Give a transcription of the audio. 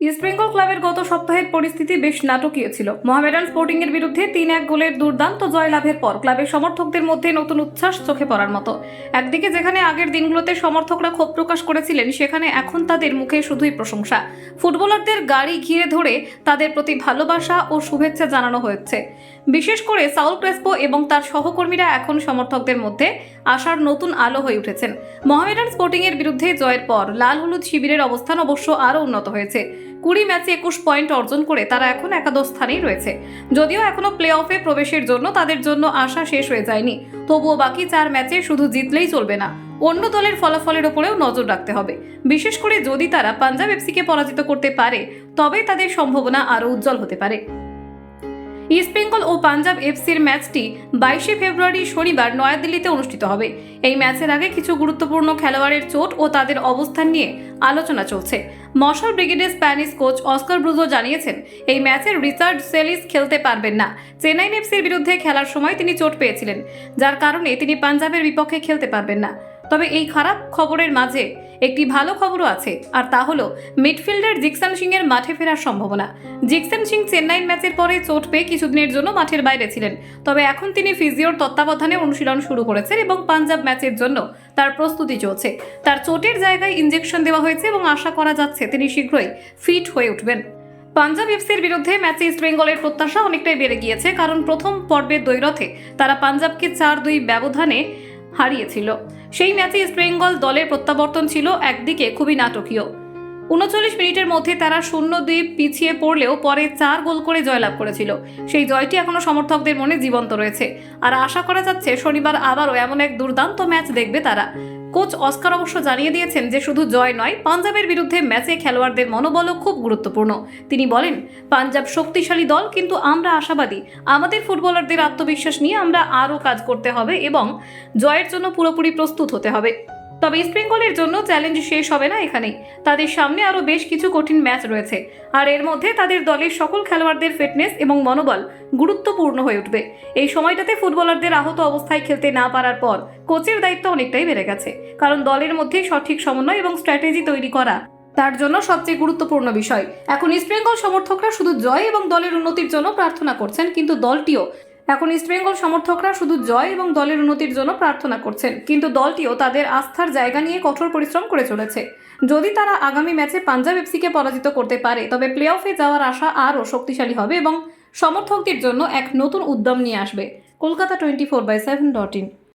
ইস্টবেঙ্গল ক্লাবের গত সপ্তাহের পরিস্থিতি বেশ নাটকীয় ছিল। মোহামেডান স্পোর্টিং এর বিরুদ্ধে তিন এক গোলের দুর্দান্ত জয়লাভের পর ক্লাবের সমর্থকদের মধ্যে নতুন উচ্ছ্বাস চোখে পড়ার মতো। একদিকে যেখানে আগের দিনগুলোতে সমর্থকরা ক্ষোভ প্রকাশ করেছিলেন, সেখানে এখন তাদের মুখে শুধুই প্রশংসা। ফুটবলারদের গাড়ি ঘিরে ধরে তাদের প্রতি ভালোবাসা ও শুভেচ্ছা জানানো হয়েছে। বিশেষ করে সাউল ক্রেসপো এবং তার সহকর্মীরা এখন সমর্থকদের মধ্যে আশার নতুন আলো হয়ে উঠেছেন। মোহামেডান স্পোর্টিং এর বিরুদ্ধে জয়ের পর লাল হলুদ শিবিরের অবস্থান অবশ্য আরও উন্নত হয়েছে। কুড়ি ম্যাচে একুশ পয়েন্ট অর্জন করে তারা এখন একাদশ স্থানেই রয়েছে। যদিও এখনও প্লে অফে প্রবেশের জন্য তাদের জন্য আশা শেষ হয়ে যায়নি। তবুও বাকি চার ম্যাচে শুধু জিতলেই চলবে না। অন্য দলের ফলাফলের ওপরেও নজর রাখতে হবে। বিশেষ করে যদি তারা পাঞ্জাব এফসিকে পরাজিত করতে পারে, তবে তাদের সম্ভাবনা আরও উজ্জ্বল হতে পারে। ইস্টবেঙ্গল ও পাঞ্জাব এফসির ম্যাচটি বাইশে ফেব্রুয়ারি শনিবার নয়াদিল্লিতে অনুষ্ঠিত হবে। এই ম্যাচের আগে কিছু গুরুত্বপূর্ণ খেলোয়াড়ের চোট ও তাদের অবস্থান নিয়ে আলোচনা চলছে। মশাল ব্রিগেডের স্প্যানিশ কোচ অস্কার ব্রুজো জানিয়েছেন, এই ম্যাচে রিচার্ড সেলিস খেলতে পারবেন না। চেন্নাই এফসির বিরুদ্ধে খেলার সময় তিনি চোট পেয়েছিলেন, যার কারণে তিনি পাঞ্জাবের বিপক্ষে খেলতে পারবেন না। তবে এই খারাপ খবরের মাঝে একটি ভালো খবরও আছে, আর তা হলো মিডফিল্ডার জিকসান সিং এর মাঠে ফেরার সম্ভাবনা। জিকসান সিং চেন্নাইয়ের ম্যাচের পরে চোট পেয়ে কিছুদিনের জন্য মাঠের বাইরে ছিলেন, তবে এখন তিনি ফিজিওর তত্ত্বাবধানে অনুশীলন শুরু করেছেন এবং পাঞ্জাব ম্যাচের জন্য তার প্রস্তুতি চলছে। তার চোটের জায়গায় ইঞ্জেকশন দেওয়া হয়েছে এবং আশা করা যাচ্ছে তিনি শীঘ্রই ফিট হয়ে উঠবেন। পাঞ্জাব এফসির বিরুদ্ধে ম্যাচে ইস্টবেঙ্গলের প্রত্যাশা অনেকটাই বেড়ে গিয়েছে, কারণ প্রথম পর্বের দ্বৈরথে তারা পাঞ্জাবকে চার দুই ব্যবধানে হারিয়েছিল। সেই ম্যাচে ইস্টবেঙ্গল দলের প্রত্যাবর্তন ছিল একদিকে, খুবই নাটকীয়। উনচল্লিশ মিনিটের মধ্যে তারা শূন্য দুই পিছিয়ে পড়লেও পরে চার গোল করে জয়লাভ করেছিল। সেই জয়টি এখনও সমর্থকদের মনে জীবন্ত রয়েছে। আর আশা করা যাচ্ছে শনিবার আবারও এমন এক দুর্দান্ত ম্যাচ দেখবে তারা। কোচ অস্কার অবশ্য জানিয়ে দিয়েছেন যে শুধু জয় নয়, পাঞ্জাবের বিরুদ্ধে ম্যাচে খেলোয়াড়দের মনোবলও খুব গুরুত্বপূর্ণ। তিনি বলেন, পাঞ্জাব শক্তিশালী দল, কিন্তু আমরা আশাবাদী। আমাদের ফুটবলারদের আত্মবিশ্বাস নিয়ে আমরা আরও কাজ করতে হবে এবং জয়ের জন্য পুরোপুরি প্রস্তুত হতে হবে। তবে ইস্টবেঙ্গলের জন্য চ্যালেঞ্জ শেষ হবে না এখানেই। তাদের সামনে আরও বেশ কিছু কঠিন ম্যাচ রয়েছে। আর এর মধ্যে তাদের দলের সকল খেলোয়াড়দের ফিটনেস এবং মনোবল গুরুত্বপূর্ণ হয়ে উঠবে। এই সময়টাতে ফুটবলারদের আহত অবস্থায় খেলতে না পারার পর কোচের দায়িত্ব অনেকটাই বেড়ে গেছে। কারণ দলের মধ্যে সঠিক সমন্বয় এবং স্ট্র্যাটেজি তৈরি করা তার জন্য সবচেয়ে গুরুত্বপূর্ণ বিষয়। এখন ইস্টবেঙ্গল সমর্থকরা শুধু জয় এবং দলের উন্নতির জন্য প্রার্থনা করছেন, কিন্তু দলটিও এখন ইস্টবেঙ্গল সমর্থকরা শুধু জয় এবং দলের উন্নতির জন্য প্রার্থনা করছেন, কিন্তু দলটিও তাদের আস্থার জায়গা নিয়ে কঠোর পরিশ্রম করে চলেছে। যদি তারা আগামী ম্যাচে পাঞ্জাব এফসিকে পরাজিত করতে পারে, তবে প্লে অফে যাওয়ার আশা আরও শক্তিশালী হবে এবং সমর্থকদের জন্য এক নতুন উদ্যম নিয়ে আসবে। Kolkata twenty four by seven dot in.